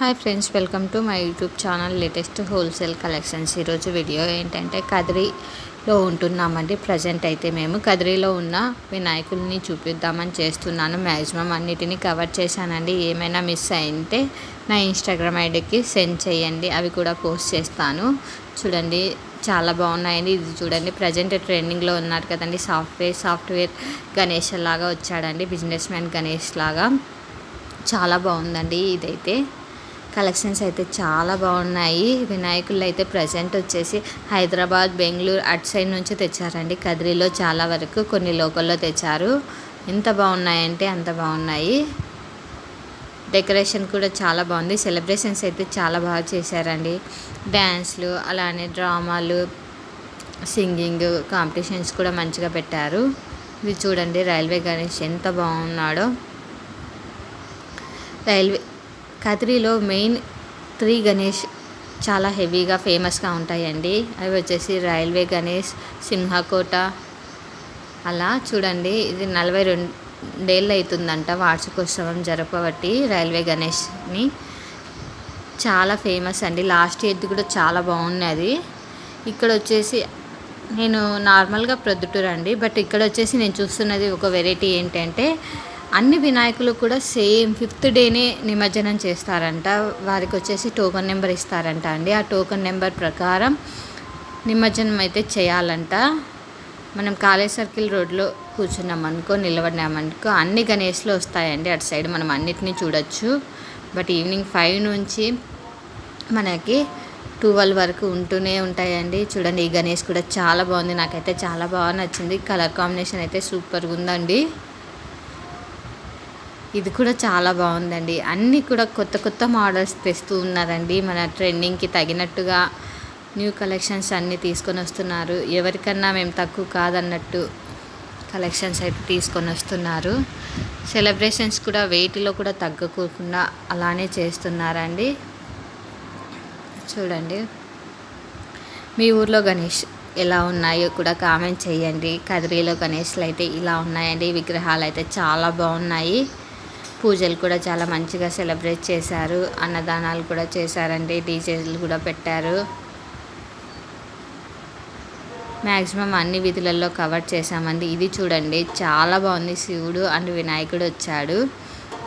Hi friends welcome to my YouTube channel latest wholesale collections. ఈరోజు video ఏంటంటే కదిరిలో ఉంటున్నామండి. Present అయితే మేము కదిరిలో ఉన్న వినాయకుల్ని చూపిద్దామని చేస్తున్నాను. మ్యాక్సిమం అన్నిటినీ కవర్ చేశానండి. ఏమైనా మిస్ అయితే నా ఇన్స్టాగ్రామ్ ఐడికి సెండ్ చేయండి. అవి కూడా పోస్ట్ చేస్తాను. చూడండి చాలా బాగున్నాయండి. ఇది చూడండి ప్రజెంట్ ట్రెండింగ్లో ఉన్నారు కదండి. సాఫ్ట్వేర్ సాఫ్ట్వేర్ గణేష్ లాగా వచ్చాడండి. బిజినెస్ మ్యాన్ గణేష్ లాగా. చాలా బాగుందండి ఇదైతే. కలెక్షన్స్ అయితే చాలా బాగున్నాయి. వినాయకులు అయితే ప్రజెంట్ వచ్చేసి హైదరాబాద్ బెంగళూరు అటు సైడ్ నుంచి తెచ్చారండి. కదిరిలో చాలా వరకు కొన్ని లోకల్లో తెచ్చారు. ఎంత బాగున్నాయంటే అంత బాగున్నాయి. డెకరేషన్ కూడా చాలా బాగుంది. సెలబ్రేషన్స్ అయితే చాలా బాగా చేశారండి. డ్యాన్స్లు అలానే డ్రామాలు సింగింగ్ కాంపిటీషన్స్ కూడా మంచిగా పెట్టారు. ఇది చూడండి రైల్వే గణేష్ ఎంత బాగున్నాడో. రైల్వే కదిరిలో మెయిన్ త్రీ గణేష్ చాలా హెవీగా ఫేమస్గా ఉంటాయండి. అవి వచ్చేసి రైల్వే గణేష్ సింహకోట అలా చూడండి. ఇది నలభై రెండేళ్ళు అవుతుందంట వార్షికోత్సవం జరపబట్టి రైల్వే గణేష్ని. చాలా ఫేమస్ అండి. లాస్ట్ ఇయర్ది కూడా చాలా బాగున్నది ఇక్కడ వచ్చేసి నేను నార్మల్గా ప్రొద్దుటూరు అండి బట్ ఇక్కడ వచ్చేసి నేను చూస్తున్నది ఒక వెరైటీ ఏంటంటే అన్ని వినాయకులు కూడా సేమ్ ఫిఫ్త్ డేనే నిమజ్జనం చేస్తారంట. వారికి వచ్చేసి టోకన్ నెంబర్ ఇస్తారంట అండి. ఆ టోకన్ నెంబర్ ప్రకారం నిమజ్జనం అయితే చేయాలంట. మనం కాలేజ్ సర్కిల్ రోడ్లో కూర్చున్నాం అనుకో నిలబడినామనుకో అన్ని గణేష్లు వస్తాయండి. అటు సైడ్ మనం అన్నిటినీ చూడొచ్చు. బట్ ఈవినింగ్ ఫైవ్ నుంచి మనకి ట్వెల్వ్ వరకు ఉంటూనే ఉంటాయండి. చూడండి ఈ గణేష్ కూడా చాలా బాగుంది. నాకైతే చాలా బాగా నచ్చింది. కలర్ కాంబినేషన్ అయితే సూపర్గా ఉందండి. ఇది కూడా చాలా బాగుందండి. అన్నీ కూడా కొత్త కొత్త మోడల్స్ తెస్తూ ఉన్నారండి. మన ట్రెండింగ్కి తగినట్టుగా న్యూ కలెక్షన్స్ అన్నీ తీసుకొని వస్తున్నారు. ఎవరికన్నా మేము తక్కువ కాదన్నట్టు కలెక్షన్స్ అయితే తీసుకొని వస్తున్నారు. సెలబ్రేషన్స్ కూడా వెయిట్లో కూడా తగ్గకోకుండా అలానే చేస్తున్నారండి. చూడండి. మీ ఊర్లో గణేష్ ఎలా ఉన్నాయో కూడా కామెంట్ చేయండి. కదిరిలో గణేష్లు అయితే ఇలా ఉన్నాయండి. విగ్రహాలు అయితే చాలా బాగున్నాయి. పూజలు కూడా చాలా మంచిగా సెలబ్రేట్ చేశారు. అన్నదానాలు కూడా చేశారండి. డీజేలు కూడా పెట్టారు. మ్యాక్సిమం అన్ని విధులలో కవర్ చేశామండి. ఇది చూడండి చాలా బాగుంది. శివుడు అండ్ వినాయకుడు వచ్చాడు.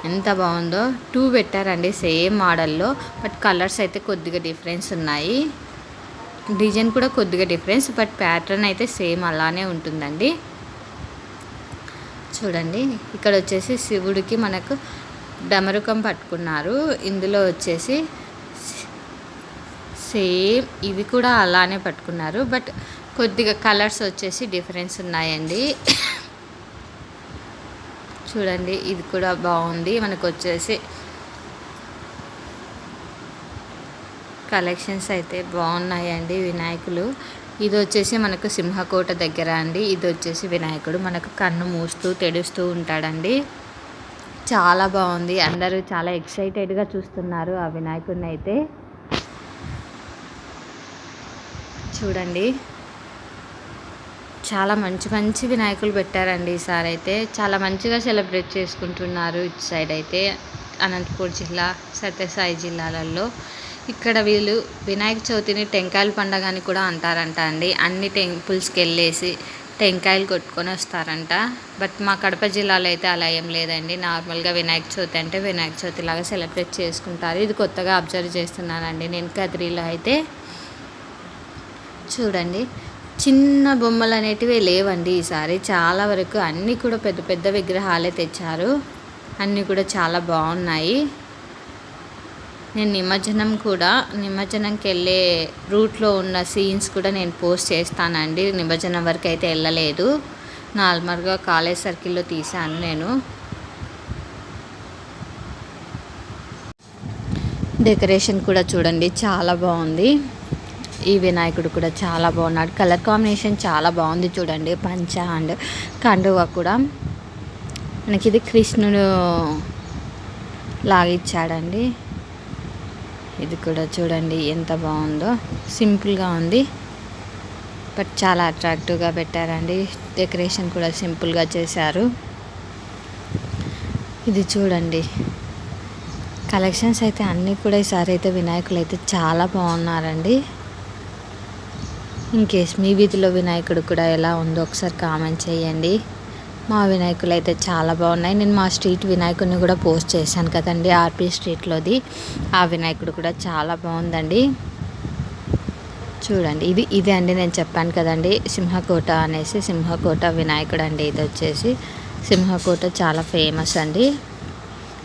ఎంత బాగుందో. టూ పెట్టారండి సేమ్ మోడల్లో బట్ కలర్స్ అయితే కొద్దిగా డిఫరెన్స్ ఉన్నాయి. డిజైన్ కూడా కొద్దిగా డిఫరెన్స్ బట్ ప్యాటర్న్ అయితే సేమ్ అలానే ఉంటుందండి. చూడండి. ఇక్కడ వచ్చేసి శివుడికి మనకు డమరుకం పట్టుకున్నారు. ఇందులో వచ్చేసి సేమ్ ఇవి కూడా అలానే పట్టుకున్నారు. బట్ కొద్దిగా కలర్స్ వచ్చేసి డిఫరెన్స్ ఉన్నాయండి. చూడండి ఇది కూడా బాగుంది. మనకు వచ్చేసి కలెక్షన్స్ అయితే బాగున్నాయండి వినాయకులు. ఇది వచ్చేసి మనకు సింహకోట దగ్గర అండి. ఇది వచ్చేసి వినాయకుడు. మనకు కన్ను మూస్తూ తెడుస్తూ ఉంటాడండి. చాలా బాగుంది. అందరూ చాలా ఎక్సైటెడ్గా చూస్తున్నారు ఆ వినాయకుడిని అయితే చూడండి. చాలా మంచి మంచి వినాయకులు పెట్టారండి ఈసారి అయితే. చాలా మంచిగా సెలబ్రేట్ చేసుకుంటున్నారు ఇటు సైడ్ అయితే. అనంతపూర్ జిల్లా సత్యసాయి జిల్లాలలో. ఇక్కడ వీళ్ళు వినాయక చవితిని టెంకాయల పండగ అని కూడా అంటారంట అండి. అన్ని టెంపుల్స్కి వెళ్ళేసి టెంకాయలు కొట్టుకొని వస్తారంట. బట్ మా కడప జిల్లాలో అయితే అలా ఏం లేదండి. నార్మల్గా వినాయక చవితి అంటే వినాయక చవితి లాగా సెలబ్రేట్ చేసుకుంటారు. ఇది కొత్తగా అబ్జర్వ్ చేస్తున్నానండి నేను కదిరిలో అయితే. చూడండి చిన్న బొమ్మలు అనేటివి లేవండి ఈసారి. చాలా వరకు అన్నీ కూడా పెద్ద పెద్ద విగ్రహాలే తెచ్చారు. అన్నీ కూడా చాలా బాగున్నాయి. నేను నిమజ్జనం కూడా నిమజ్జనంకి వెళ్ళే రూట్లో ఉన్న సీన్స్ కూడా నేను పోస్ట్ చేస్తానండి. నిమజ్జనం వరకు అయితే వెళ్ళలేదు. నార్మల్గా కాలేజ్ సర్కిల్లో తీసాను నేను. డెకరేషన్ కూడా చూడండి చాలా బాగుంది. ఈ వినాయకుడు కూడా చాలా బాగున్నాడు. కలర్ కాంబినేషన్ చాలా బాగుంది చూడండి పంచ అండ్ కండువ కూడా. మనకి ఇది కృష్ణుడు లాగిచ్చాడండి ఇది కూడా చూడండి ఎంత బాగుందో. సింపుల్గా ఉంది. బట్ చాలా అట్రాక్టివ్గా పెట్టారండి. డెకరేషన్ కూడా సింపుల్గా చేశారు. ఇది చూడండి. కలెక్షన్స్ అయితే అన్నీ కూడా ఈసారి అయితే వినాయకులు అయితే చాలా బాగున్నారండి. ఇన్ కేస్ మీ వీధిలో వినాయకుడు కూడా ఎలా ఉందో ఒకసారి కామెంట్ చేయండి. మా వినాయకులు అయితే చాలా బాగున్నాయి. నేను మా స్ట్రీట్ వినాయకుడిని కూడా పోస్ట్ చేశాను కదండి ఆర్పీ స్ట్రీట్లోది. ఆ వినాయకుడు కూడా చాలా బాగుందండి. చూడండి ఇది ఇదే అండి నేను చెప్పాను కదండి సింహకోట అనేసి సింహకోట వినాయకుడు అండి ఇది వచ్చేసి సింహకోట చాలా ఫేమస్ అండి.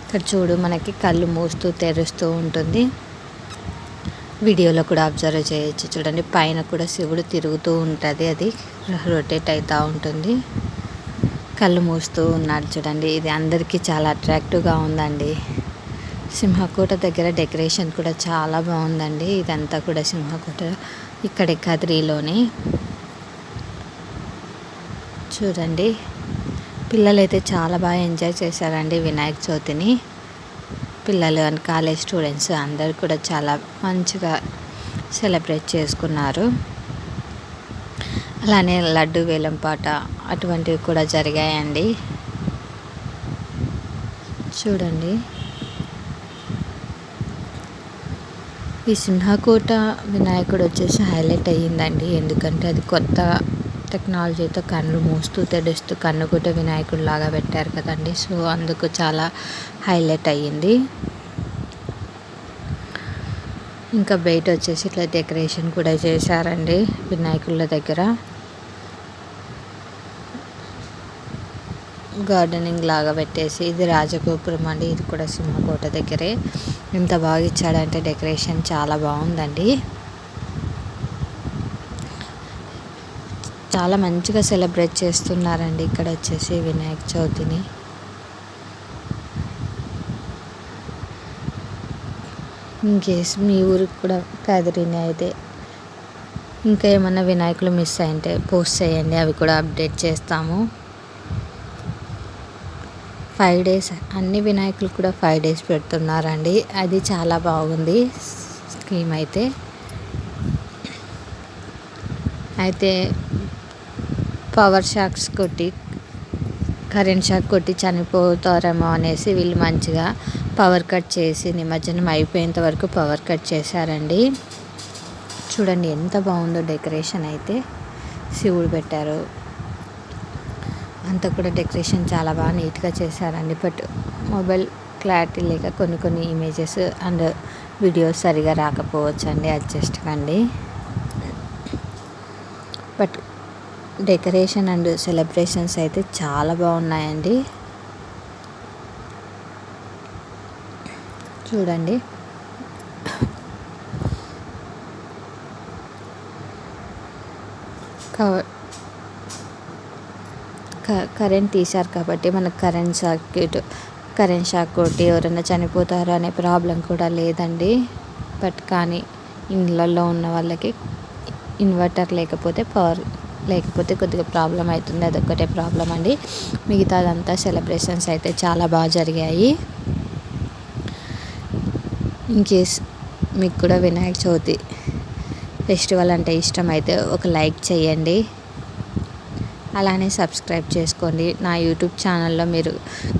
ఇక్కడ చూడు మనకి కళ్ళు మూస్తూ తెరుస్తూ ఉంటుంది. వీడియోలో కూడా అబ్జర్వ్ చేయొచ్చు చూడండి పైన కూడా శివుడు తిరుగుతూ ఉంటుంది అది రొటేట్ అవుతూ ఉంటుంది. కళ్ళు మూస్తూ ఉన్నాడు చూడండి. ఇది అందరికీ చాలా అట్రాక్టివ్గా ఉందండి. సింహకోట దగ్గర డెకరేషన్ కూడా చాలా బాగుందండి. ఇదంతా కూడా సింహకోట ఇక్కడ కదిరిలోనే. చూడండి. పిల్లలైతే చాలా బాగా ఎంజాయ్ చేశారండి వినాయక చవితిని. పిల్లలు అండ్ కాలేజ్ స్టూడెంట్స్ అందరు కూడా చాలా మంచిగా సెలబ్రేట్ చేసుకున్నారు. అలానే లడ్డు వేలం పాట అటువంటివి కూడా జరిగాయండి. చూడండి. ఈ సింహకోట వినాయకుడు వచ్చేసి హైలైట్ అయ్యిందండి. ఎందుకంటే అది కొత్త టెక్నాలజీతో కన్ను మూస్తూ తెడుస్తూ కన్నుకోట వినాయకుడు లాగా పెట్టారు కదండి. సో అందుకు చాలా హైలైట్ అయ్యింది. ఇంకా బయట వచ్చేసి ఇట్లా డెకరేషన్ కూడా చేశారండి వినాయకుళ్ళ దగ్గర. గార్డెనింగ్ లాగా పెట్టేసి ఇది రాజగోపురం అండి. ఇది కూడా సింహకోట దగ్గరే. ఎంత బాగా ఇచ్చాడంటే డెకరేషన్ చాలా బాగుందండి. చాలా మంచిగా సెలబ్రేట్ చేస్తున్నారండి ఇక్కడ వచ్చేసి వినాయక చవితిని. ఇన్కేస్ మీ ఊరికి కూడా కదిరిని అయితే ఇంకా ఏమన్నా వినాయకులు మిస్ అయింటే పోస్ట్ చేయండి అవి కూడా అప్డేట్ చేస్తాము. ఫైవ్ డేస్ అన్ని వినాయకులు కూడా ఫైవ్ డేస్ పెడుతున్నారండి. అది చాలా బాగుంది స్కీమ్ అయితే. అయితే పవర్ షాక్స్ కొట్టి కరెంట్ షాక్ కొట్టి చనిపోతారేమో అనేసి వీళ్ళు మంచిగా పవర్ కట్ చేసి నిమజ్జనం అయిపోయేంత వరకు పవర్ కట్ చేశారండి. చూడండి ఎంత బాగుందో డెకరేషన్ అయితే. శివుడు పెట్టారు. అంతా కూడా డెకరేషన్ చాలా బాగా నీట్గా చేశారండి. బట్ మొబైల్ క్లారిటీ లేక కొన్ని కొన్ని ఇమేజెస్ అండ్ వీడియోస్ సరిగా రాకపోవచ్చు అండి అడ్జస్ట్ కండి. బట్ డెకరేషన్ అండ్ సెలబ్రేషన్స్ అయితే చాలా బాగున్నాయండి. చూడండి. కరెంట్ తీశారు కాబట్టి మనకు కరెంట్ సర్క్యూట్ కరెంట్ షాక్ కొట్టి ఎవరైనా చనిపోతారు అనే ప్రాబ్లం కూడా లేదండి. బట్ కానీ ఇండ్లలో ఉన్న వాళ్ళకి ఇన్వర్టర్ లేకపోతే పవర్ లేకపోతే కొద్దిగా ప్రాబ్లం అవుతుంది అదొక్కటే ప్రాబ్లం అండి. మిగతాదంతా సెలబ్రేషన్స్ అయితే చాలా బాగా జరిగాయి. ఇన్ కేస్ మీకు కూడా వినాయక చవితి ఫెస్టివల్ అంటే ఇష్టం అయితే ఒక లైక్ చేయండి. అలానే సబ్స్క్రైబ్ చేసుకోండి. నా యూట్యూబ్ ఛానల్లో మీరు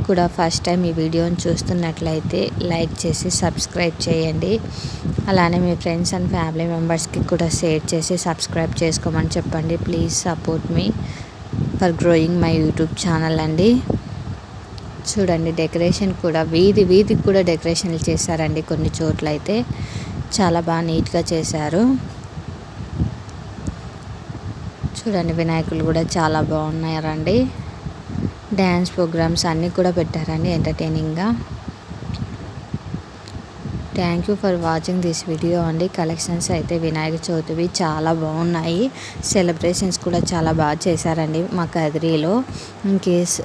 కూడా ఫస్ట్ టైం ఈ వీడియోని చూస్తున్నట్లయితే లైక్ చేసి సబ్స్క్రైబ్ చేయండి. అలానే మీ ఫ్రెండ్స్ అండ్ ఫ్యామిలీ మెంబర్స్కి కూడా షేర్ చేసి సబ్స్క్రైబ్ చేసుకోమని చెప్పండి. Please support me for growing my YouTube channel అండి. చూడండి డెకరేషన్ కూడా వీధి వీధికి కూడా డెకరేషన్లు చేశారండి కొన్ని చోట్ల అయితే చాలా బాగా నీట్గా చేశారు. చూడండి వినాయకులు కూడా చాలా బాగున్నారండి. డ్యాన్స్ ప్రోగ్రామ్స్ అన్నీ కూడా పెట్టారండి ఎంటర్టైనింగ్గా. Thank you for watching this video అండి. కలెక్షన్స్ అయితే వినాయక చవితివి చాలా బాగున్నాయి. సెలబ్రేషన్స్ కూడా చాలా బాగా చేశారండి మా కదిరిలో. ఇన్ కేస్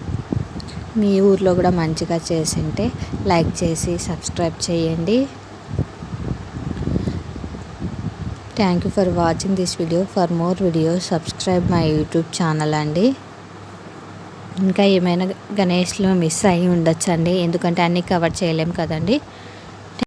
మీ ఊర్లో కూడా మంచిగా చేసింటే లైక్ చేసి సబ్స్క్రైబ్ చేయండి. Thank you for watching this video for more video subscribe my YouTube channel అండి. ఇంకా ఏమైనా గణేష్లో మిస్ అయ్యి ఉండొచ్చండి. ఎందుకంటే అన్నీ కవర్ చేయలేం కదండి.